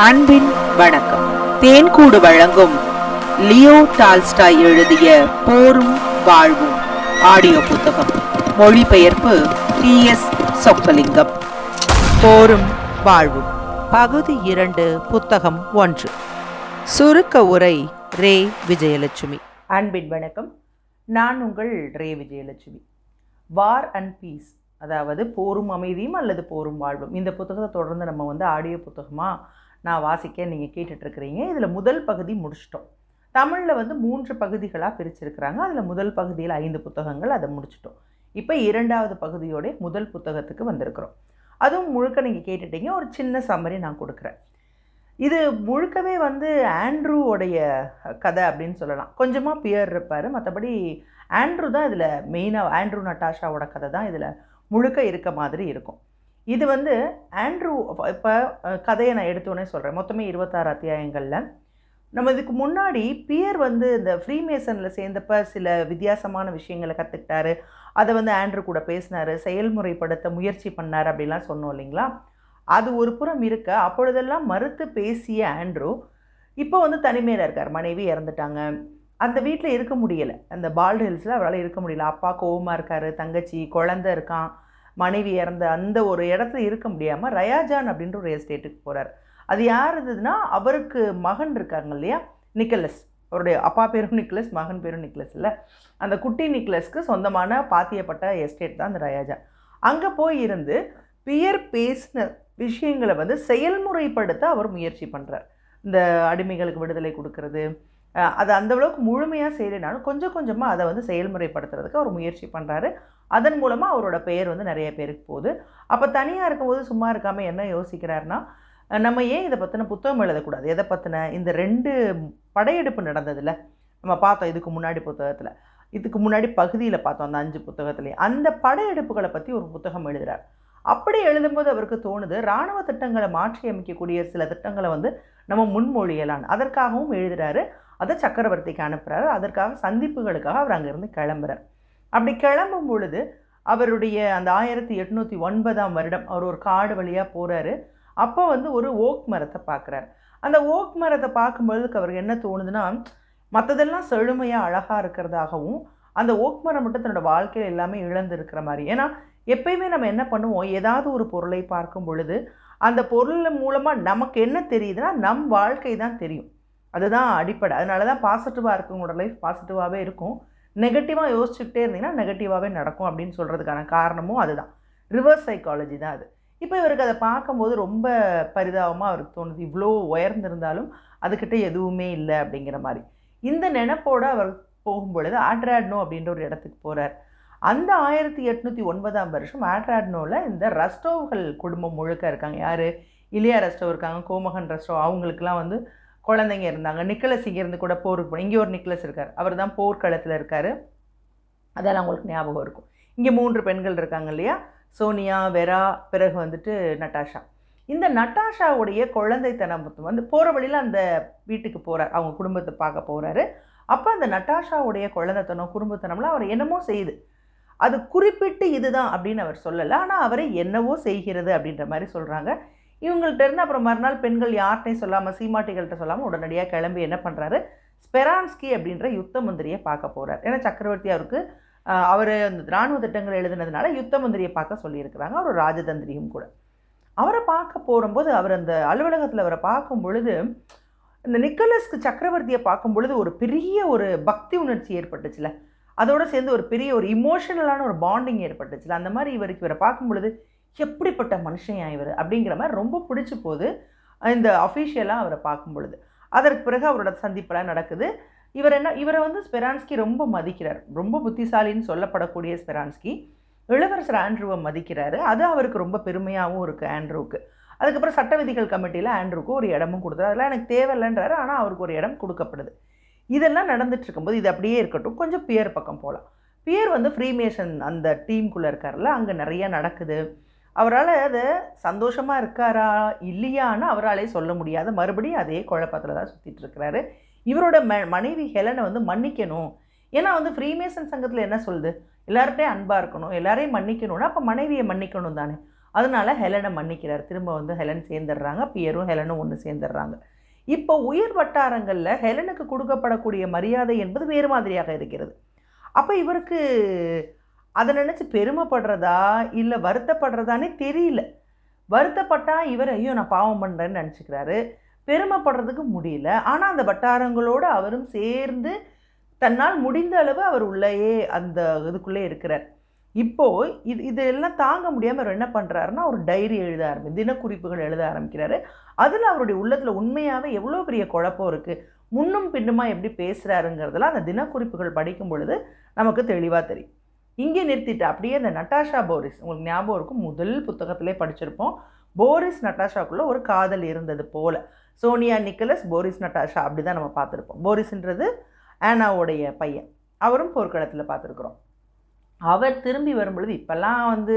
அன்பின் வணக்கம். தேன்கூடு வழங்கும் லியோ டால்ஸ்டாய் எழுதிய போரும் வாழ்வும் ஆடியோ புத்தகம். மொழிபெயர்ப்பு டி எஸ் சொக்கலிங்கம். போரும் வாழ்வும். பகுதி இரண்டு புத்தகம் ஒன்று. சுருக்க உரை ரே விஜயலட்சுமி. அன்பின் வணக்கம். நான் உங்கள் ரே விஜயலட்சுமி. வார் அண்ட் பீஸ் அதாவது போரும் அமைதியும் அல்லது போரும் வாழ்வும். இந்த புத்தகத்தை தொடர்ந்து நம்ம வந்து ஆடியோ புத்தகமாக நான் வாசிக்க நீங்கள் கேட்டுட்ருக்கிறீங்க. இதில் முதல் பகுதி முடிச்சிட்டோம். தமிழில் வந்து மூன்று பகுதிகளாக பிரிச்சிருக்கிறாங்க. அதில் முதல் பகுதியில் ஐந்து புத்தகங்கள் அதை முடிச்சிட்டோம். இப்போ இரண்டாவது பகுதியோடைய முதல் புத்தகத்துக்கு வந்திருக்கிறோம். அதுவும் முழுக்க நீங்கள் கேட்டுட்டீங்க. ஒரு சின்ன சம்மரி நான் கொடுக்குறேன். இது முழுக்கவே வந்து ஆண்ட்ரூவோடைய கதை அப்படின்னு சொல்லலாம். கொஞ்சமாக பியர் இருப்பார். மற்றபடி ஆண்ட்ரூ தான் இதில் மெயினாக ஆண்ட்ரூ நட்டாஷாவோட கதை தான் இதில் முழுக்க இருக்க மாதிரி இருக்கும். இது வந்து ஆண்ட்ரூ இப்போ கதையை நான் எடுத்தோன்னே சொல்கிறேன் மொத்தமே இருபத்தாறு அத்தியாயங்களில். நம்ம இதுக்கு முன்னாடி பியர் வந்து இந்த ஃப்ரீமேசனில் சேர்ந்தப்ப சில வித்தியாசமான விஷயங்களை கற்றுக்கிட்டாரு அதை வந்து ஆண்ட்ரூ கூட பேசினார். செயல்முறைப்படுத்த முயற்சி பண்ணார் அப்படிலாம் சொன்னோம் இல்லைங்களா? அது ஒரு புறம் இருக்க. அப்பொழுதெல்லாம் மறுத்து பேசிய ஆண்ட்ரூ இப்போ வந்து தனிமையில் இருக்கார். மனைவி இறந்துட்டாங்க. அந்த வீட்டில் இருக்க முடியலை. அந்த பால்டு ஹில்ஸில் அவரால் இருக்க முடியல. அப்பா கோவமாக இருக்கார். தங்கச்சி குழந்த இருக்கான். மனைவி இறந்த அந்த ஒரு இடத்துல இருக்க முடியாமல் ரயாஜான் அப்படின்ற ஒரு எஸ்டேட்டுக்கு போகிறார் அது யார் இருந்ததுன்னா அவருக்கு மகன் இருக்காங்க இல்லையா? நிக்கலஸ். அவருடைய அப்பா பேரும் நிக்கலஸ் மகன் பேரும் நிக்லஸ் இல்லை. அந்த குட்டி நிக்கலஸ்க்கு சொந்தமான பாத்தியப்பட்ட எஸ்டேட் தான் அந்த ரயாஜா. அங்கே போய் இருந்து பியர் பேசின விஷயங்களை வந்து செயல்முறைப்படுத்த அவர் முயற்சி பண்ணுறார் இந்த அடிமைகளுக்கு விடுதலை கொடுக்கறது அது அந்த அளவுக்கு முழுமையாக செய்யலைனாலும் கொஞ்சம் கொஞ்சமாக அதை வந்து செயல்முறைப்படுத்துறதுக்கு அவர் முயற்சி பண்ணுறாரு அதன் மூலமாக அவரோட பெயர் வந்து நிறைய பேருக்கு போகுது. அப்போ தனியாக இருக்கும்போது சும்மா இருக்காமல் என்ன யோசிக்கிறாருன்னா நம்ம ஏன் இதை பற்றின புத்தகம் எழுதக்கூடாது? எதை பற்றின இந்த ரெண்டு படையெடுப்பு நடந்ததில்ல நம்ம பார்த்தோம் இதுக்கு முன்னாடி புத்தகத்தில் இதுக்கு முன்னாடி பகுதியில் பார்த்தோம் அந்த அஞ்சு புத்தகத்துலேயும். அந்த படையெடுப்புகளை பற்றி ஒரு புத்தகம் எழுதுகிறார் அப்படி எழுதும்போது அவருக்கு தோணுது இராணுவ திட்டங்களை மாற்றி அமைக்கக்கூடிய சில திட்டங்களை வந்து நம்ம முன்மொழியலான்னு. அதற்காகவும் எழுதுகிறாரு அதை சக்கரவர்த்திக்கு அனுப்புகிறாரு அதற்காக சந்திப்புகளுக்காக அவர் அங்கேருந்து கிளம்புறார். அப்படி கிளம்பும் பொழுது அவருடைய அந்த ஆயிரத்தி எட்நூற்றி ஒன்பதாம் வருடம் அவர் ஒரு காடு வழியாக போகிறாரு அப்போ வந்து ஒரு ஓக் மரத்தை பார்க்குறாரு. அந்த ஓக் மரத்தை பார்க்கும்பொழுதுக்கு அவருக்கு என்ன தோணுதுன்னா மற்றதெல்லாம் செழுமையாக அழகாக இருக்கிறதாகவும் அந்த ஓக் மரம் மட்டும் தன்னோட வாழ்க்கையில் எல்லாமே இழந்துருக்கிற மாதிரி. ஏன்னா எப்பயுமே நம்ம என்ன பண்ணுவோம் ஏதாவது ஒரு பொருளை பார்க்கும் பொழுது அந்த பொருள் மூலமாக நமக்கு என்ன தெரியுதுன்னா நம் வாழ்க்கை தான் தெரியும். அதுதான் அடிப்படை. அதனால தான் பாசிட்டிவாக இருக்கவங்களோட லைஃப் பாசிட்டிவாகவே இருக்கும். நெகட்டிவாக யோசிச்சுக்கிட்டே இருந்தீங்கன்னா நெகட்டிவாகவே நடக்கும் அப்படின்னு சொல்கிறதுக்கான காரணமும் அதுதான். ரிவர்ஸ் சைக்காலஜி தான் அது. இப்போ இவருக்கு அதை பார்க்கும்போது ரொம்ப பரிதாபமாக அவருக்கு தோணுது. இவ்வளோ உயர்ந்திருந்தாலும் அதுக்கிட்ட எதுவுமே இல்லை அப்படிங்கிற மாதிரி. இந்த நினப்போடு அவர் போகும்பொழுது ஆட்ராட்னோ அப்படின்ற ஒரு இடத்துக்கு போகிறார் அந்த ஆயிரத்தி எட்நூற்றி ஒன்பதாம் வருஷம் ஆட்ராட்னோவில் இந்த ரஸ்டோவ்கள் குடும்பம் முழுக்க இருக்காங்க. யார்? இலியா ரஸ்டோ இருக்காங்க கோமகன் ரஸ்டோ. அவங்களுக்குலாம் வந்து குழந்தைங்க இருந்தாங்க. நிக்கலஸ் இங்கேருந்து கூட போருக்கு போன இங்கே ஒரு நிக்கலஸ் இருக்கார். அவர் தான் போர்க்களத்தில் இருக்கார். அதெல்லாம் உங்களுக்கு ஞாபகம் இருக்கும். இங்கே மூன்று பெண்கள் இருக்காங்க இல்லையா? சோனியா வெரா பிறகு வந்துட்டு நட்டாஷா. இந்த நட்டாஷாவுடைய குழந்தைத்தனம் வந்து போகிற வழியில் அந்த வீட்டுக்கு போகிறார் அவங்க குடும்பத்தை பார்க்க போகிறாரு அப்போ அந்த நட்டாஷாவுடைய குழந்தைத்தனம் குடும்பத்தனம்லாம் அவர் என்னமோ செய்யுது அது குறிப்பிட்டு இதுதான் அப்படின்னு அவர் சொல்லலை. ஆனால் அவரை என்னவோ செய்கிறது அப்படின்ற மாதிரி சொல்கிறாங்க இவங்கள்ட்ட இருந்து அப்புறம் மறுநாள் பெண்கள் யார்கிட்டையும் சொல்லாமல் சீமாட்டிகள்கிட்ட சொல்லாமல் உடனடியாக கிளம்பி என்ன பண்ணுறாரு ஸ்பெரான்ஸ்கி அப்படின்ற யுத்த மந்திரியை பார்க்க போகிறார் ஏன்னா சக்கரவர்த்தி அவருக்கு அவர் அந்த இராணுவ திட்டங்கள் எழுதுனதுனால யுத்த மந்திரியை பார்க்க சொல்லியிருக்கிறாங்க. அவர் ராஜதந்திரியும் கூட. அவரை பார்க்க போகும்போது அவர் அந்த அலுவலகத்தில் அவரை பார்க்கும் பொழுது இந்த நிக்கலஸ்க்கு சக்கரவர்த்தியை பார்க்கும் பொழுது ஒரு பெரிய ஒரு பக்தி உணர்ச்சி ஏற்பட்டுச்சுல. அதோடு சேர்ந்து ஒரு பெரிய ஒரு இமோஷனலான ஒரு பாண்டிங் ஏற்பட்டுச்சுல. அந்த மாதிரி இவருக்கு இவரை பார்க்கும் பொழுது எப்படிப்பட்ட மனுஷன் இவர் அப்படிங்கிற மாதிரி ரொம்ப பிடிச்சி போகுது. இந்த அஃபீஷியலாக அவரை பார்க்கும் பொழுது. அதற்கு பிறகு அவரோட சந்திப்பெல்லாம் நடக்குது. இவர் என்ன இவரை வந்து ஸ்பெரான்ஸ்கி ரொம்ப மதிக்கிறார். ரொம்ப புத்திசாலின்னு சொல்லப்படக்கூடிய ஸ்பெரான்ஸ்கி. இளவரசர் ஆண்ட்ரூவை மதிக்கிறாரு. அது அவருக்கு ரொம்ப பெருமையாகவும் இருக்குது ஆண்ட்ரூவுக்கு. அதுக்கப்புறம் சட்ட விதிகள் கமிட்டியில் ஆண்ட்ரூக்கு ஒரு இடமும் கொடுத்தாரு அதெல்லாம் எனக்கு தேவையில்லைன்றாரு. ஆனால் அவருக்கு ஒரு இடம் கொடுக்கப்படுது. இதெல்லாம் நடந்துட்டு இருக்கும்போது இது அப்படியே இருக்கட்டும். கொஞ்சம் பியர் பக்கம் போகலாம் பியர் வந்து ஃப்ரீமேஷன் அந்த டீமுக்குள்ளே இருக்கார்ல அங்கே நிறையா நடக்குது. அவரால் அதை சந்தோஷமாக இருக்காரா இல்லையான்னு அவராலே சொல்ல முடியாத. மறுபடியும் அதே குழப்பத்தில் தான் சுற்றிட்டு இருக்கிறாரு. இவரோட ம மனைவி ஹெலனை வந்து மன்னிக்கணும். ஏன்னா வந்து ஃப்ரீமேசன் சங்கத்தில் என்ன சொல்லுது? எல்லார்ட்டையும் அன்பாக இருக்கணும் எல்லாரையும் மன்னிக்கணும்னா அப்போ மனைவியை மன்னிக்கணும் தானே. அதனால் ஹெலனை மன்னிக்கிறார். திரும்ப வந்து ஹெலன் சேர்ந்துடுறாங்க பியரும் ஹெலனும் ஒன்று சேர்ந்துடுறாங்க. இப்போ உயர் வட்டாரங்களில் ஹெலனுக்கு கொடுக்கப்படக்கூடிய மரியாதை என்பது வேறு மாதிரியாக இருக்கிறது. அப்போ இவருக்கு அதை நினச்சி பெருமைப்படுறதா இல்லை வருத்தப்படுறதானே தெரியல. வருத்தப்பட்டால் இவர் ஐயோ நான் பாவம் பண்ணுறேன்னு நினச்சிக்கிறாரு. பெருமைப்படுறதுக்கு முடியல. ஆனால் அந்த வட்டாரங்களோடு அவரும் சேர்ந்து தன்னால் முடிந்த அளவு அவர் உள்ளேயே அந்த இதுக்குள்ளே இருக்கிறார். இப்போது இது இதெல்லாம் தாங்க முடியாமல் அவர் என்ன பண்ணுறாருன்னா ஒரு டைரி எழுத ஆரம்பி தினக்குறிப்புகள் எழுத ஆரம்பிக்கிறாரு. அதில் அவருடைய உள்ளத்தில் உண்மையாகவே எவ்வளோ பெரிய குழப்பம் இருக்குது முன்னும் பின்னுமா எப்படி பேசுகிறாருங்கிறதெல்லாம் அந்த தினக்குறிப்புகள் படிக்கும் பொழுது நமக்கு தெளிவாக தெரியும். இங்கே நிறுத்திட்டு அப்படியே இந்த நட்டாஷா போரிஸ் உங்களுக்கு ஞாபகம் இருக்கும் முதல் புத்தகத்திலே படிச்சிருப்போம். போரிஸ் நட்டாஷாக்குள்ளே ஒரு காதல் இருந்தது போல். சோனியா நிக்கலஸ் போரிஸ் நட்டாஷா அப்படி தான் நம்ம பார்த்துருப்போம். போரிஸ்ன்றது ஆனாவுடைய பையன். அவரும் போர்க்களத்தில் பார்த்துருக்குறோம். அவர் திரும்பி வரும்பொழுது இப்போல்லாம் வந்து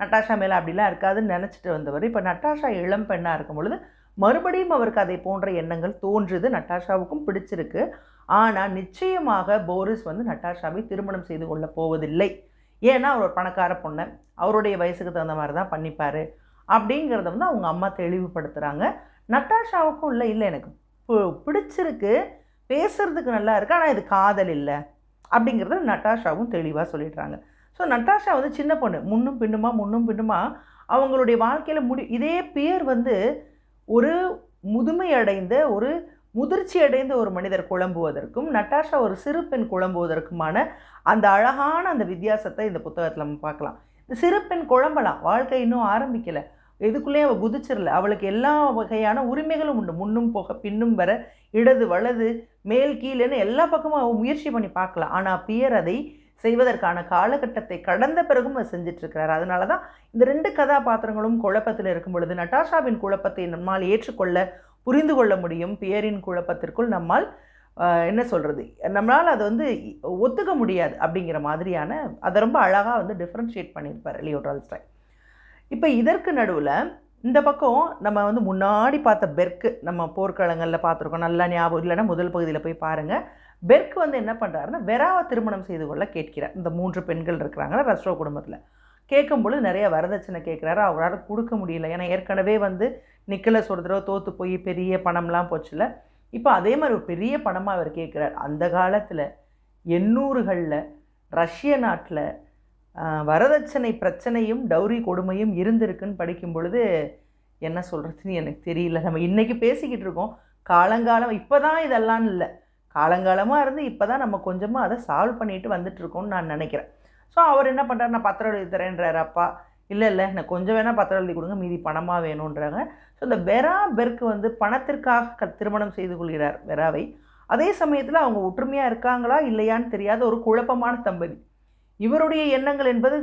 நட்டாஷா மேலே அப்படிலாம் இருக்காதுன்னு நினச்சிட்டு வந்தவர். இப்போ நட்டாஷா இளம் பெண்ணாக இருக்கும் பொழுது மறுபடியும் அவருக்கு அதை போன்ற எண்ணங்கள் தோன்றுது. நட்டாஷாவுக்கும் பிடிச்சிருக்கு. ஆனால் நிச்சயமாக போரிஸ் வந்து நட்டாஷாவை திருமணம் செய்து கொள்ள போவதில்லை. ஏன்னா அவர் ஒரு பணக்கார பொண்ணை. அவருடைய வயசுக்கு தகுந்த மாதிரி தான் பண்ணிப்பார். அப்படிங்கிறத வந்து அவங்க அம்மா தெளிவுபடுத்துகிறாங்க நட்டாஷாவுக்கும் இல்லை இல்லை எனக்கு பு- பிடிச்சிருக்கு. பேசுகிறதுக்கு நல்லா இருக்குது ஆனால் இது காதல் இல்லை. அப்படிங்கிறத நட்டாஷாவும் தெளிவாக சொல்லிடுறாங்க. ஸோ நட்டாஷா வந்து சின்ன பொண்ணு. முன்னும் பின்னுமா முன்னும் பின்னுமா அவங்களுடைய வாழ்க்கையில் முடி இதே பேர் வந்து ஒரு முதுமையடைந்த ஒரு முதிர்ச்சி அடைந்த ஒரு மனிதர் குழம்புவதற்கும் நட்டாஷா ஒரு சிறு பெண் குழம்புவதற்குமான அந்த அழகான அந்த வித்தியாசத்தை இந்த புத்தகத்தில் நம்ம பார்க்கலாம். இந்த சிறு பெண் குழம்பலாம். வாழ்க்கை இன்னும் ஆரம்பிக்கலை. எதுக்குள்ளேயும் அவள் குதிச்சிடல அவளுக்கு எல்லா வகையான உரிமைகளும் உண்டு. முன்னும் போக பின்னும் வர இடது வலது மேல் கீழேன்னு எல்லா பக்கமும் அவள் முயற்சி பண்ணி பார்க்கலாம். ஆனால் பியர் அதை செய்வதற்கான காலகட்டத்தை கடந்த பிறகும் அவர் செஞ்சிட்ருக்கிறார் அதனால தான் இந்த ரெண்டு கதாபாத்திரங்களும் குழப்பத்தில் இருக்கும் பொழுது நட்டாஷாவின் குழப்பத்தை நம்மால் ஏற்றுக்கொள்ள புரிந்து கொள்ள முடியும் பியரின் குழப்பத்திற்குள் நம்மால் என்ன சொல்கிறது நம்மளால் அதை வந்து ஒத்துக்க முடியாது அப்படிங்கிற மாதிரியான அதை ரொம்ப அழகாக வந்து டிஃப்ரென்ஷியேட் பண்ணியிருப்பார் லியோ டால்ஸ்டாய். இப்போ இதற்கு நடுவில் இந்த பக்கம் நம்ம வந்து முன்னாடி பார்த்த பெர்க்கு நம்ம போர்க்களங்களில் பார்த்துருக்கோம் நல்லா ஞாபகம் இல்லைன்னா முதல் பகுதியில் போய் பாருங்கள் பெர்க் வந்து என்ன பண்ணுறாருன்னா வெராவை திருமணம் செய்து கொள்ள கேட்கிறார். இந்த மூன்று பெண்கள் இருக்கிறாங்க ரஸ்ரோ குடும்பத்தில். கேட்கும்பொழுது நிறைய வரதட்சணை கேட்குறாரு. அவரால் கொடுக்க முடியல. ஏன்னா ஏற்கனவே வந்து நிக்கலஸ் ஒரு தடவை தோற்று போய் பெரிய பணம்லாம் போச்சுல. இப்போ அதே மாதிரி ஒரு பெரிய பணமாக அவர் கேட்குறார் அந்த காலத்தில் எண்ணூறுகளில் ரஷ்ய நாட்டில் வரதட்சணை பிரச்சனையும் டௌரி கொடுமையும் இருந்திருக்குன்னு படிக்கும் பொழுது என்ன சொல்கிறதுன்னு எனக்கு தெரியல. நம்ம இன்றைக்கி பேசிக்கிட்டு இருக்கோம். காலங்காலம் இப்போ தான் இதெல்லாம் இல்லை. காலங்காலமாக இருந்து இப்போ தான் நம்ம கொஞ்சமாக அதை சால்வ் பண்ணிட்டு வந்துட்டுருக்கோம்னு நான் நினைக்கிறேன். ஸோ அவர் என்ன பண்ணுறாரு நான் பத்திரம் எழுதி தரேன்றார் அப்பா. இல்லை இல்லை எனக்கு கொஞ்சம் வேணால் பத்திரம் எழுதி கொடுங்க மீதி பணமாக வேணுன்றாங்க ஸோ இந்த வெரா பெர்க் வந்து பணத்திற்காக க திருமணம் செய்து கொள்கிறார் வெராவை அதே சமயத்தில் அவங்க ஒற்றுமையாக இருக்காங்களா இல்லையான்னு தெரியாத ஒரு குழப்பமான தம்பதி. இவருடைய எண்ணங்கள் என்பது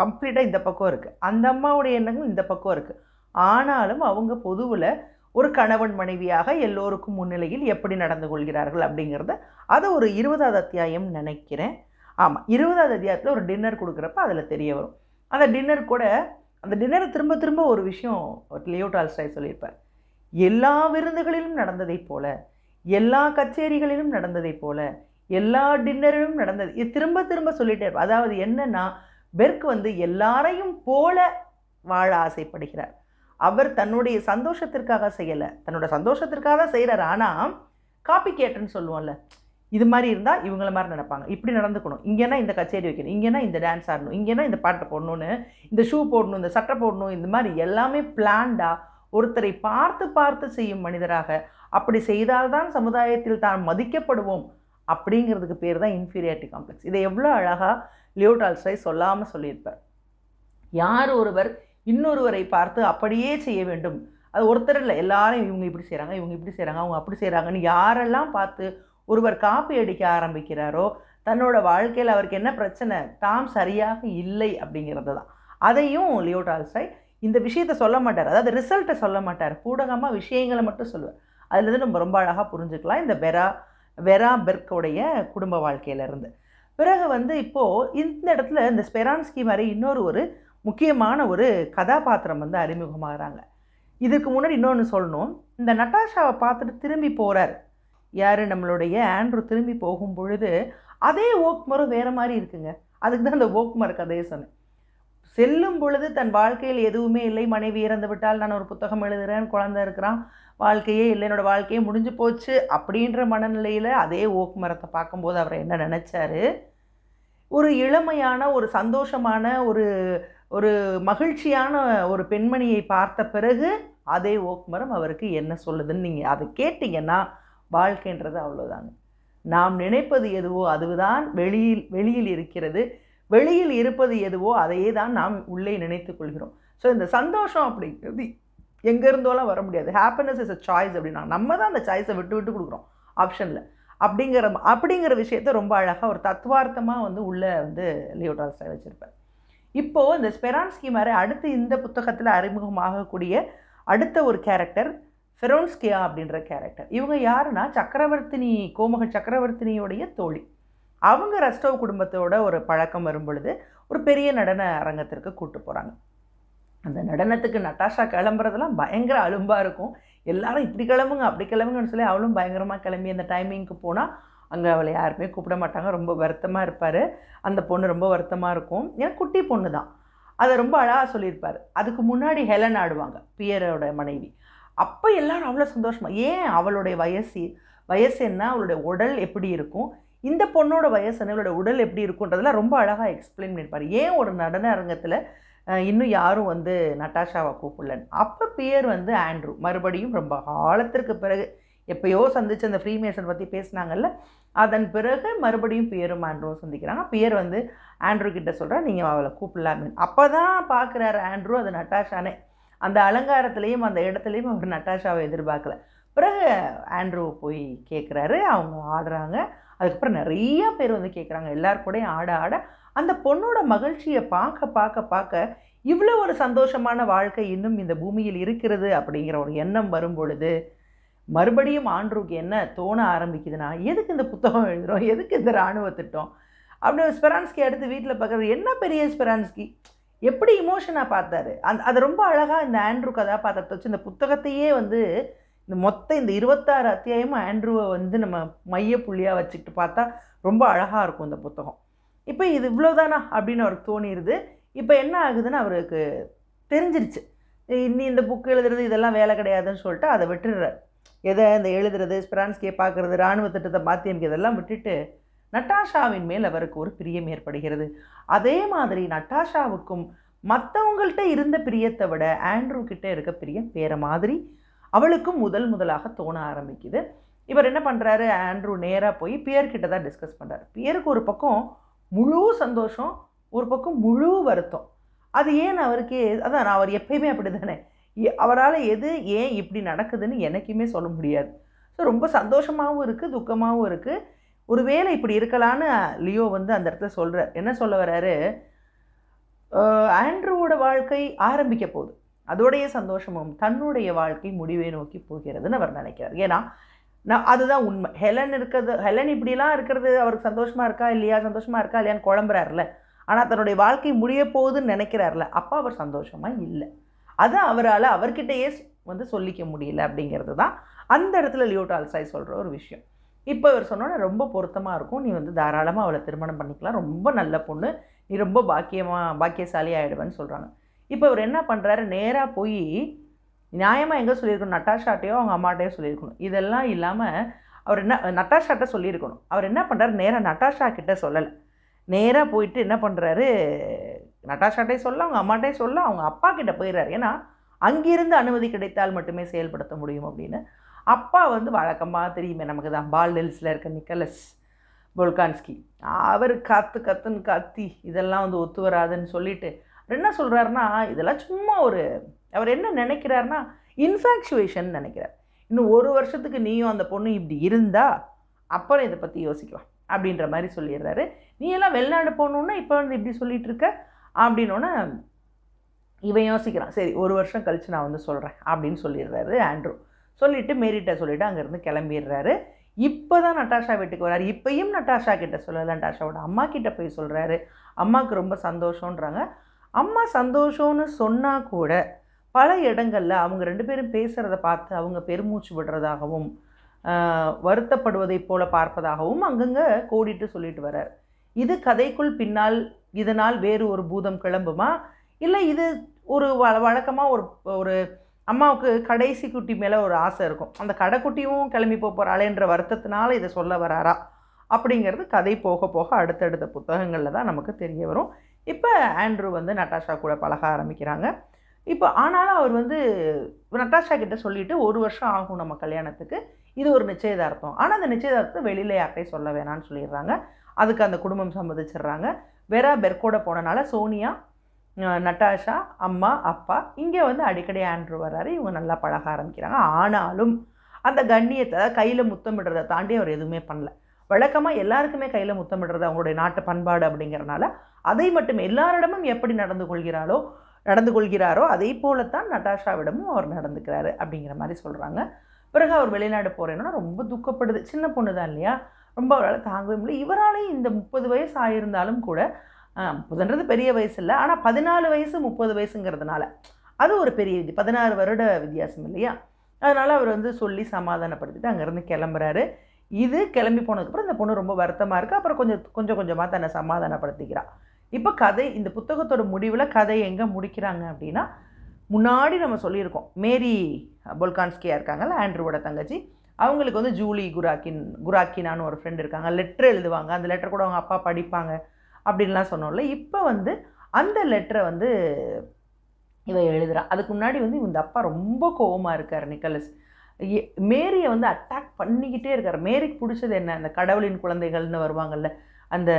கம்ப்ளீட்டாக இந்த பக்கம் இருக்குது அந்த அம்மாவுடைய எண்ணங்கள் இந்த பக்கம் இருக்குது ஆனாலும் அவங்க பொதுவில் ஒரு கணவன் மனைவியாக எல்லோருக்கும் முன்னிலையில் எப்படி நடந்து கொள்கிறார்கள் அப்படிங்கிறத அதை ஒரு இருபதாவது அத்தியாயம் நினைக்கிறேன். ஆமாம் இருபதாவது அத்தியாயத்தில் ஒரு டின்னர் கொடுக்குறப்ப அதில் தெரிய வரும். அந்த டின்னர் கூட அந்த டின்னரை திரும்ப திரும்ப ஒரு விஷயம் லியோ டால்ஸ்டாய் சொல்லியிருப்பார். எல்லா விருந்துகளிலும் நடந்ததைப் போல எல்லா கச்சேரிகளிலும் நடந்ததைப் போல எல்லா டின்னரிலும் நடந்தது. இது திரும்ப திரும்ப சொல்லிட்டே இருப்பார். அதாவது என்னன்னா பெர்க் வந்து எல்லாரையும் போல வாழ ஆசைப்படுகிறார். அவர் தன்னுடைய சந்தோஷத்திற்காக செய்யலை. தன்னோட சந்தோஷத்திற்காக தான் செய்கிறார் ஆனால் காப்பி கேட்டுன்னு சொல்லுவோம்ல இது மாதிரி இருந்தால் இவங்கள மாதிரி நினைப்பாங்க. இப்படி நடந்துக்கணும். இங்கேனா இந்த கச்சேரி வைக்கணும்? இங்கேனா இந்த டான்ஸ் ஆடணும்? இங்கேனா இந்த பாட்டை போடணும்னு? இந்த ஷூ போடணும்? இந்த சட்டை போடணும்? இந்த மாதிரி எல்லாமே பிளான்டாக ஒருத்தரை பார்த்து பார்த்து செய்யும் மனிதராக அப்படி செய்தால்தான் சமுதாயத்தில் தான் மதிக்கப்படுவோம் அப்படிங்கிறதுக்கு பேர் தான் இன்ஃபீரியாரிட்டி காம்ப்ளெக்ஸ் இதை எவ்வளோ அழகாக லியோ சொல்லாமல் சொல்லியிருப்பார். யார் ஒருவர் இன்னொருவரை பார்த்து அப்படியே செய்ய வேண்டும். அது ஒருத்தர் இல்லை எல்லாரும் இவங்க இப்படி செய்கிறாங்க இவங்க இப்படி செய்கிறாங்க அவங்க அப்படி செய்கிறாங்கன்னு யாரெல்லாம் பார்த்து ஒருவர் காப்பி அடிக்க ஆரம்பிக்கிறாரோ தன்னோட வாழ்க்கையில் அவருக்கு என்ன பிரச்சனை? தாம் சரியாக இல்லை அப்படிங்கிறது தான் அதையும் லியோ டால்ஸ்டாய் இந்த விஷயத்தை சொல்ல மாட்டார். அதாவது ரிசல்ட்டை சொல்ல மாட்டார். பூடகமாக விஷயங்களை மட்டும் சொல்லுவார். அதுலேருந்து நம்ம ரொம்ப அழகாக புரிஞ்சுக்கலாம். இந்த வெரா வெரா பெர்க்கோடைய குடும்ப வாழ்க்கையிலேருந்து பிறகு வந்து இப்போது இந்த இடத்துல இந்த ஸ்பெரான்ஸ்கி மாதிரி இன்னொரு ஒரு முக்கியமான ஒரு கதாபாத்திரம் வந்து அறிமுகமாகறாங்க. இதுக்கு முன்னாடி இன்னொன்று சொல்லணும். இந்த நட்டாஷாவை பார்த்துட்டு திரும்பி போகிறார் யார்? நம்மளுடைய ஆண்ட்ரூ திரும்பி போகும் பொழுது அதே ஓக்மரம் வேறு மாதிரி இருக்குங்க. அதுக்கு தான் அந்த ஓக்மர் கதையை சொன்னேன். செல்லும் பொழுது தன் வாழ்க்கையில் எதுவுமே இல்லை. மனைவி இறந்து விட்டால் நான் ஒரு புத்தகம் எழுதுகிறேன் குழந்தை இருக்கிறான் வாழ்க்கையே இல்லை. என்னோட வாழ்க்கையே முடிஞ்சு போச்சு அப்படின்ற மனநிலையில் அதே ஓக் மரத்தை பார்க்கும்போது அவர் என்ன நினச்சாரு? ஒரு இளமையான ஒரு சந்தோஷமான ஒரு ஒரு மகிழ்ச்சியான ஒரு பெண்மணியை பார்த்த பிறகு அதே ஓக் மரம் அவருக்கு என்ன சொல்லுதுன்னு நீங்கள் அதை கேட்டிங்கன்னா வாழ்க்கைன்றது அவ்வளோதாங்க நாம் நினைப்பது எதுவோ அதுதான் வெளியில் வெளியில் இருக்கிறது. வெளியில் இருப்பது எதுவோ அதையே தான் நாம் உள்ளே நினைத்து கொள்கிறோம். ஸோ இந்த சந்தோஷம் அப்படிங்கிறது எங்கேருந்தோலாம் வர முடியாது. ஹாப்பினஸ் இஸ் அ சாய்ஸ் அப்படின்னா நம்ம தான் அந்த சாய்ஸை விட்டு விட்டு கொடுக்குறோம் ஆப்ஷனில் அப்படிங்கிற அப்படிங்கிற விஷயத்த ரொம்ப அழகாக ஒரு தத்துவார்த்தமாக வந்து உள்ளே வந்து லியோடால்ஸ்டாய் வச்சுருப்பார். இப்போது இந்த ஸ்பெரான்ஸ்கி மாதிரி அடுத்து இந்த புத்தகத்தில் அறிமுகமாகக்கூடிய அடுத்த ஒரு கேரக்டர் ஃபெரோன்ஸ்கியா அப்படின்ற கேரக்டர் இவங்க யாருன்னா சக்கரவர்த்தினி கோமுக சக்கரவர்த்தினியோடைய தோழி. அவங்க ரஸ்டவ் குடும்பத்தோட ஒரு பழக்கம் வரும் பொழுது ஒரு பெரிய நடன அரங்கத்திற்கு கூட்டு போகிறாங்க அந்த நடனத்துக்கு நட்டாஷா கிளம்புறதெல்லாம் பயங்கர அலும்பாக இருக்கும். எல்லாரும் இப்படி கிளம்புங்க அப்படி கிளம்புங்கன்னு சொல்லி அவளும் பயங்கரமாக கிளம்பி அந்த டைமிங்க்கு போனால் அங்கே அவளை யாருமே கூப்பிட மாட்டாங்க. ரொம்ப வருத்தமாக இருப்பார். அந்த பொண்ணு ரொம்ப வருத்தமாக இருக்கும். ஏன்னா குட்டி பொண்ணு தான் அதை ரொம்ப அழகாக சொல்லியிருப்பார். அதுக்கு முன்னாடி ஹெலன் ஆடுவாங்க பியரோட மனைவி. அப்போ எல்லாரும் அவ்வளோ சந்தோஷமா ஏன் அவளுடைய வயசு வயசு என்ன அவளுடைய உடல் எப்படி இருக்கும் இந்த பொண்ணோட வயசு என்ன அவளுடைய உடல் எப்படி இருக்குன்றதெல்லாம் ரொம்ப அழகாக எக்ஸ்பிளைன் பண்ணியிருப்பார். ஏன் ஒரு நடன அரங்கத்தில் இன்னும் யாரும் வந்து நட்டாஷாவை கூப்பிடலன்னு? அப்போ பேர் வந்து ஆண்ட்ரூ. மறுபடியும் ரொம்ப காலத்திற்கு பிறகு எப்பயோ சந்திச்சு அந்த ஃப்ரீமேசன் பற்றி பேசினாங்கல்ல அதன் பிறகு மறுபடியும் பேரும் ஆண்ட்ரூவும் சந்திக்கிறாங்க. பேர் வந்து ஆண்ட்ரூ கிட்ட சொல்கிறா நீங்கள் அவளை கூப்பிடலாமே அப்போ தான் பார்க்குறாரு ஆண்ட்ரூ அது நட்டாஷானே. அந்த அலங்காரத்துலேயும் அந்த இடத்துலையும் அவர் நட்டாஷாவை எதிர்பார்க்கல. பிறகு ஆண்ட்ரூ போய் கேட்குறாரு அவங்க ஆடுறாங்க. அதுக்கப்புறம் நிறைய பேர் வந்து கேட்குறாங்க எல்லார் கூடயும் ஆட ஆட. அந்த பொண்ணோட மகிழ்ச்சியை பார்க்க பார்க்க பார்க்க இவ்வளோ ஒரு சந்தோஷமான வாழ்க்கை இன்னும் இந்த பூமியில் இருக்கிறது அப்படிங்கிற ஒரு எண்ணம் வரும் பொழுது மறுபடியும் ஆண்ட்ரூக்கு என்ன தோண ஆரம்பிக்குதுன்னா எதுக்கு இந்த புத்தகம் எழுதுகிறோம் எதுக்கு இந்த இராணுவ திட்டம்? அப்படின்னு ஸ்பெரான்ஸ்கி அடுத்து வீட்டில் பார்க்குறது என்ன பெரிய ஸ்பெரான்ஸ்கி? எப்படி இமோஷனாக பார்த்தாரு? அந்த அது ரொம்ப அழகாக இந்த ஆண்ட்ரூ கதாபாத்திரத்தை வச்சு இந்த புத்தகத்தையே வந்து இந்த மொத்த இந்த இருபத்தாறு அத்தியாயமும் ஆண்ட்ரூவை வந்து நம்ம மைய புள்ளியாக வச்சுக்கிட்டு பார்த்தா ரொம்ப அழகாக இருக்கும் இந்த புத்தகம். இப்போ இது இவ்வளோதானா அப்படின்னு அவருக்கு தோணிடுது இப்போ என்ன ஆகுதுன்னு அவருக்கு தெரிஞ்சிருச்சு. இனி இந்த புக் எழுதுறது இதெல்லாம் வேலை கிடையாதுன்னு சொல்லிட்டு அதை விட்டுடுறார். எதை இந்த எழுதுறது ஸ்பிரான்ஸ்கே பார்க்குறது இராணுவ திட்டத்தை மாற்றி இதெல்லாம் விட்டுட்டு நட்டாஷாவின் மேல் அவருக்கு ஒரு பிரியம் ஏற்படுகிறது. அதே மாதிரி நட்டாஷாவுக்கும் மற்றவங்கள்ட்ட இருந்த பிரியத்தை விட ஆண்ட்ரூ கிட்ட இருக்க பிரியம் வேறு மாதிரி அவளுக்கும் முதல் முதலாக தோண ஆரம்பிக்குது. இவர் என்ன பண்ணுறாரு ஆண்ட்ரூ நேராக போய் பியர்கிட்ட தான் டிஸ்கஸ் பண்ணுறாரு பியருக்கு ஒரு பக்கம் முழு சந்தோஷம் ஒரு பக்கம் முழு வருத்தம். அது ஏன் அவருக்கு அதான் அவர் எப்பயுமே அப்படி தானே அவரால் எது ஏன் இப்படி நடக்குதுன்னு எனக்குமே சொல்ல முடியாது. ஸோ ரொம்ப சந்தோஷமாகவும் இருக்குது துக்கமாகவும் இருக்குது ஒருவேளை இப்படி இருக்கலான்னு லியோ வந்து அந்த இடத்துல சொல்கிறார் என்ன சொல்ல வர்றாரு ஆண்ட்ரூவோட வாழ்க்கை ஆரம்பிக்க போகுது. அதோடைய சந்தோஷமும் தன்னுடைய வாழ்க்கை முடிவை நோக்கி போகிறதுன்னு அவர் நினைக்கிறார். ஏன்னா நான் அதுதான் உண்மை. ஹெலன் இருக்கிறது ஹெலன் இப்படிலாம் இருக்கிறது அவருக்கு சந்தோஷமாக இருக்கா இல்லையா? சந்தோஷமாக இருக்கா இல்லையான்னு குழம்புறாருல ஆனால் தன்னுடைய வாழ்க்கை முடிய போகுதுன்னு நினைக்கிறார்ல அப்போ அவர் சந்தோஷமாக இல்லை. அதுதான் அவரால் அவர்கிட்டயே வந்து சொல்லிக்க முடியல அப்படிங்கிறது தான் அந்த இடத்துல லியோ சொல்கிற ஒரு விஷயம். இப்போ இவர் சொன்னோன்னே ரொம்ப பொருத்தமாக இருக்கும். நீ வந்து தாராளமாக அவளை திருமணம் பண்ணிக்கலாம். ரொம்ப நல்ல பொண்ணு. நீ ரொம்ப பாக்கியமாக பாக்கியசாலி ஆகிடுவேன்னு சொல்கிறாங்க இப்போ இவர் என்ன பண்ணுறாரு நேராக போய் நியாயமாக எங்கே சொல்லியிருக்கணும்? நட்டாஷாட்டையோ அவங்க அம்மாட்டையோ சொல்லியிருக்கணும். இதெல்லாம் இல்லாமல் அவர் என்ன நட்டாஷாட்ட சொல்லியிருக்கணும். அவர் என்ன பண்ணுறாரு நேராக நட்டாஷா கிட்டே சொல்லலை. நேராக போயிட்டு என்ன பண்ணுறாரு நட்டாஷாட்டே சொல்ல அவங்க அம்மாட்டே சொல்ல அவங்க அப்பா கிட்ட போயிடுறாரு. ஏன்னா அங்கிருந்து அனுமதி கிடைத்தால் மட்டுமே செயல்படுத்த முடியும் அப்படின்னு. அப்பா வந்து வழக்கமாக தெரியுமே நமக்கு தான் பால் ஹில்ஸில் இருக்க நிக்கலஸ் பொல்கான்ஸ்கி. அவர் கத்து கத்துன்னு கத்தி இதெல்லாம் வந்து ஒத்து வராதுன்னு சொல்லிட்டு அவர் என்ன சொல்கிறாருன்னா இதெல்லாம் சும்மா ஒரு அவர் என்ன நினைக்கிறாருன்னா இன்ஃபாக்சுவேஷன் நினைக்கிறார். இன்னும் ஒரு வருஷத்துக்கு நீயும் அந்த பொண்ணு இப்படி இருந்தா அப்புறம் இதை பற்றி யோசிக்கலாம் அப்படின்ற மாதிரி சொல்லிடுறாரு. நீ எல்லாம் வெளிநாடு போகணுன்னா இப்போ வந்து இப்படி சொல்லிட்டு இருக்க அப்படின்னோடனே இவன் யோசிக்கிறான். சரி ஒரு வருஷம் கழித்து நான் வந்து சொல்கிறேன் அப்படின்னு சொல்லிடுறாரு ஆண்ட்ரூ. சொல்லிவிட்டு மேரிட்ட சொல்லிவிட்டு அங்கேருந்து கிளம்பிடுறாரு. இப்போ தான் நட்டாஷா வீட்டுக்கு வராரு. இப்பயும் நட்டாஷா கிட்ட சொல்லலை. நட்டாஷாவோட அம்மா கிட்ட போய் சொல்கிறாரு அம்மாவுக்கு ரொம்ப சந்தோஷன்றாங்க அம்மா சந்தோஷம்னு சொன்னால் கூட பல இடங்களில் அவங்க ரெண்டு பேரும் பேசுகிறத பார்த்து அவங்க பெருமூச்சு விடுறதாகவும் வருத்தப்படுவதைப் போல பார்ப்பதாகவும் அங்கங்கே கோடிட்டு சொல்லிட்டு வர்றார் இது கதைக்குள் பின்னால் இதனால் வேறு ஒரு பூதம் கிளம்புமா? இல்லை இது ஒரு வ வழக்கமாக ஒரு ஒரு அம்மாவுக்கு கடைசி குட்டி மேலே ஒரு ஆசை இருக்கும். அந்த கடைக்குட்டியும் கிளம்பி போக போகிறாளேன்ற வருத்தத்தினால இதை சொல்ல வராரா? அப்படிங்கிறது கதை போக போக அடுத்தடுத்த புத்தகங்களில் தான் நமக்கு தெரிய வரும். இப்போ ஆண்ட்ரூ வந்து நட்டாஷா கூட பழக ஆரம்பிக்கிறாங்க. இப்போ ஆனாலும் அவர் வந்து நட்டாஷா கிட்ட சொல்லிவிட்டு ஒரு வருஷம் ஆகும் நம்ம கல்யாணத்துக்கு. இது ஒரு நிச்சயதார்த்தம். ஆனால் அந்த நிச்சயதார்த்தத்தை வெளியில் யார்கிட்டையும் சொல்ல வேணாம்னு சொல்லிடுறாங்க. அதுக்கு அந்த குடும்பம் சம்மதிச்சிடுறாங்க. வெரா பெர்கோட போனனால சோனியா நட்டாஷா அம்மா அப்பா இங்கே வந்து அடிக்கடி ஆண்ட்ரூ வர்றாரு. இவங்க நல்லா பழக ஆரம்பிக்கிறாங்க. ஆனாலும் அந்த கண்ணியத்தை கையில் முத்தமிடுறதை தாண்டி அவர் எதுவுமே பண்ணல. வழக்கமாக எல்லாருக்குமே கையில் முத்தமிடுறது அவங்களுடைய நாட்டு பண்பாடு அப்படிங்கிறனால அதை மட்டும் எல்லாரிடமும் எப்படி நடந்து கொள்கிறாரோ நடந்து கொள்கிறாரோ அதே போலத்தான் நட்டாஷாவிடமும் அவர் நடந்துக்கிறாரு அப்படிங்கிற மாதிரி சொல்கிறாங்க பிறகு அவர் வெளிநாடு போகிறேன்னா ரொம்ப துக்கப்படுது. சின்ன பொண்ணு தான் இல்லையா? ரொம்ப அவரால் தாங்கவே முடியல. இவராலேயும் இந்த முப்பது வயசு ஆயிருந்தாலும் கூட முப்பதுன்றது பெரிய வயசு இல்லை ஆனால் பதினாலு வயசு முப்பது வயசுங்கிறதுனால அது ஒரு பெரிய விதி பதினாறு வருட வித்தியாசம் இல்லையா? அதனால் அவர் வந்து சொல்லி சமாதானப்படுத்திட்டு அங்கேருந்து கிளம்புறாரு. இது கிளம்பி போனதுக்கப்புறம் இந்த பொண்ணு ரொம்ப வருத்தமாக இருக்குது அப்புறம் கொஞ்சம் கொஞ்சம் கொஞ்சமாக தன்னை சமாதானப்படுத்திக்கிறாள் இப்போ கதை இந்த புத்தகத்தோட முடிவில் கதை எங்கே முடிக்கிறாங்க அப்படின்னா முன்னாடி நம்ம சொல்லியிருக்கோம். மேரி பொல்கான்ஸ்கியாக இருக்காங்கல்ல ஆண்ட்ரூவோட தங்கச்சி. அவங்களுக்கு வந்து ஜூலி குராக்கின் குராக்கினான்னு ஒரு ஃப்ரெண்ட் இருக்காங்க. லெட்டர் எழுதுவாங்க. அந்த லெட்டர் கூட அவங்க அப்பா படிப்பாங்க. அப்படின்லாம் சொன்னோம்ல இப்போ வந்து அந்த லெட்டரை வந்து இவ எழுதுகிறான் அதுக்கு முன்னாடி வந்து இந்த அப்பா ரொம்ப கோவமாக இருக்கார் நிக்கலஸ். மேரியை வந்து அட்டாக் பண்ணிக்கிட்டே இருக்கார். மேரிக்கு பிடிச்சது என்ன? அந்த கடவுளின் குழந்தைகள்னு வருவாங்கல்ல அந்த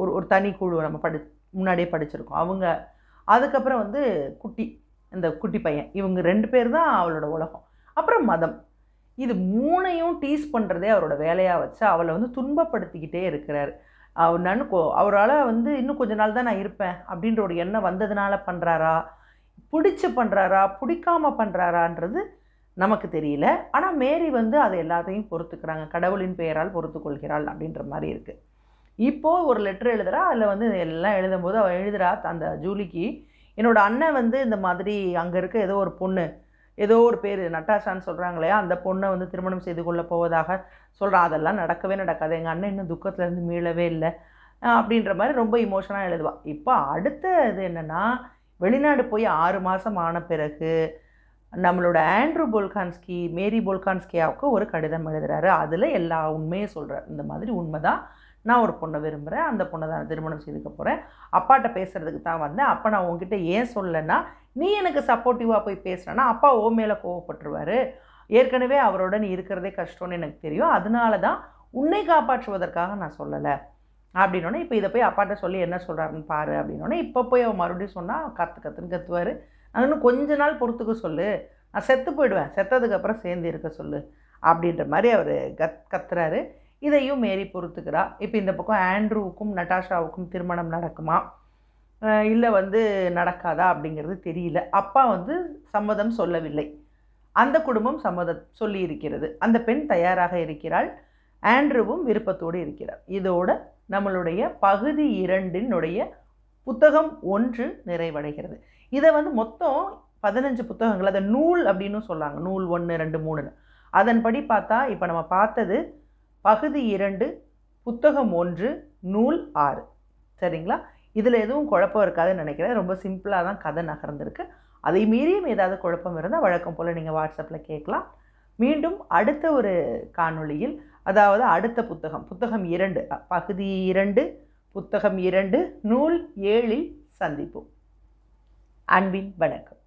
ஒரு ஒரு தனி குழு நம்ம படி முன்னாடியே படிச்சிருக்கோம். அவங்க அதுக்கப்புறம் வந்து குட்டி இந்த குட்டி பையன். இவங்க ரெண்டு பேர் தான் அவளோட உலகம். அப்புறம் மதம். இது மூணையும் டீஸ் பண்ணுறதே அவரோட வேலையாக வச்சு அவளை வந்து துன்பப்படுத்திக்கிட்டே இருக்கிறார். அவர் நான் அவரால் வந்து இன்னும் கொஞ்ச நாள் தான் நான் இருப்பேன் அப்படின்ற ஒரு எண்ணம் வந்ததுனால பண்ணுறாரா பிடிச்சி பண்ணுறாரா பிடிக்காம பண்ணுறாரான்றது நமக்கு தெரியல. ஆனால் மேரி வந்து அதை எல்லாத்தையும் பொறுத்துக்கிறாங்க. கடவுளின் பெயரால் பொறுத்து கொள்கிறாள் அப்படின்ற மாதிரி இருக்குது இப்போது ஒரு லெட்டர் எழுதுறா. அதில் வந்து எல்லாம் எழுதும்போது அவள் எழுதுறா. அந்த ஜூலிக்கு என்னோடய அண்ணன் வந்து இந்த மாதிரி அங்கே இருக்க ஏதோ ஒரு பொண்ணு ஏதோ ஒரு பேர் நட்டாஷான்னு சொல்கிறாங்களே அந்த பொண்ணை வந்து திருமணம் செய்து கொள்ள போவதாக சொல்கிறான் அதெல்லாம் நடக்கவே நடக்காது. எங்கள் அண்ணன் இன்னும் துக்கத்துலேருந்து மீளவே இல்லை. அப்படின்ற மாதிரி ரொம்ப இமோஷனாக எழுதுவாள் இப்போ அடுத்த இது என்னென்னா வெளிநாடு போய் ஆறு மாதம் ஆன பிறகு நம்மளோட ஆண்ட்ரூ போல்கான்ஸ்கி மேரி போல்கான்ஸ்கியாவுக்கு ஒரு கடிதம் எழுதுறாரு. அதில் எல்லா உண்மையும் சொல்கிறார் இந்த மாதிரி உண்மை தான் நான் ஒரு பொண்ணை விரும்புகிறேன் அந்த பொண்ணை தான் திருமணம் செய்துக்க போகிறேன் அப்பாட்ட பேசுகிறதுக்கு தான் வந்தேன். அப்போ நான் உங்ககிட்ட ஏன் சொல்லலைன்னா நீ எனக்கு சப்போர்ட்டிவாக போய் பேசுகிறேன்னா அப்பா ஓ மேலே கோவப்பட்டுருவார். ஏற்கனவே அவரோட நீ இருக்கிறதே கஷ்டம்னு எனக்கு தெரியும். அதனால தான் உன்னை காப்பாற்றுவதற்காக நான் சொல்லலை. அப்படின்னோடனே இப்போ இதை போய் அப்பாட்ட சொல்லி என்ன சொல்கிறாருன்னு பாரு அப்படின்னோடனே இப்போ போய் அவன் மறுபடியும் சொன்னால் கற்று கற்றுன்னு கத்துவார். இன்னும் கொஞ்ச நாள் பொறுத்துக்க சொல்லு. நான் செத்து போயிடுவேன். செத்ததுக்கப்புறம் சேர்ந்து இருக்க சொல்லு. அப்படின்ற மாதிரி அவர் கத் கத்துறாரு. இதையும் மேரி பொறுத்துக்கிறா. இப்போ இந்த பக்கம் ஆண்ட்ரூவுக்கும் நட்டாஷாவுக்கும் திருமணம் நடக்குமா? இல்லை வந்து நடக்காதா அப்படிங்கிறது தெரியல. அப்பா வந்து சம்மதம் சொல்லவில்லை. அந்த குடும்பம் சம்மதம் சொல்லி இருக்கிறது அந்த பெண் தயாராக இருக்கிறாள். ஆண்ட்ரூவும் விருப்பத்தோடு இருக்கிறார். இதோட நம்மளுடைய பகுதி இரண்டினுடைய புத்தகம் ஒன்று நிறைவடைகிறது. இதை வந்து மொத்தம் பதினஞ்சு புத்தகங்கள். அதை நூல் அப்படின்னு சொல்லாங்க நூல் ஒன்று ரெண்டு மூணுன்னு. அதன்படி பார்த்தா இப்போ நம்ம பார்த்தது பகுதி இரண்டு புத்தகம் ஒன்று நூல் ஆறு. சரிங்களா? இதில் எதுவும் குழப்பம் இருக்காதுன்னு நினைக்கிறேன். ரொம்ப சிம்பிளாக தான் கதை நகர்ந்திருக்கு. அதை மீறியும் ஏதாவது குழப்பம் இருந்தால் வழக்கம் போல் நீங்கள் வாட்ஸ்அப்பில் கேட்கலாம். மீண்டும் அடுத்த ஒரு காணொளியில் அதாவது அடுத்த புத்தகம் புத்தகம் இரண்டு பகுதி இரண்டு புத்தகம் இரண்டு நூல் ஏழில் சந்திப்போம். அன்பின் வணக்கம்.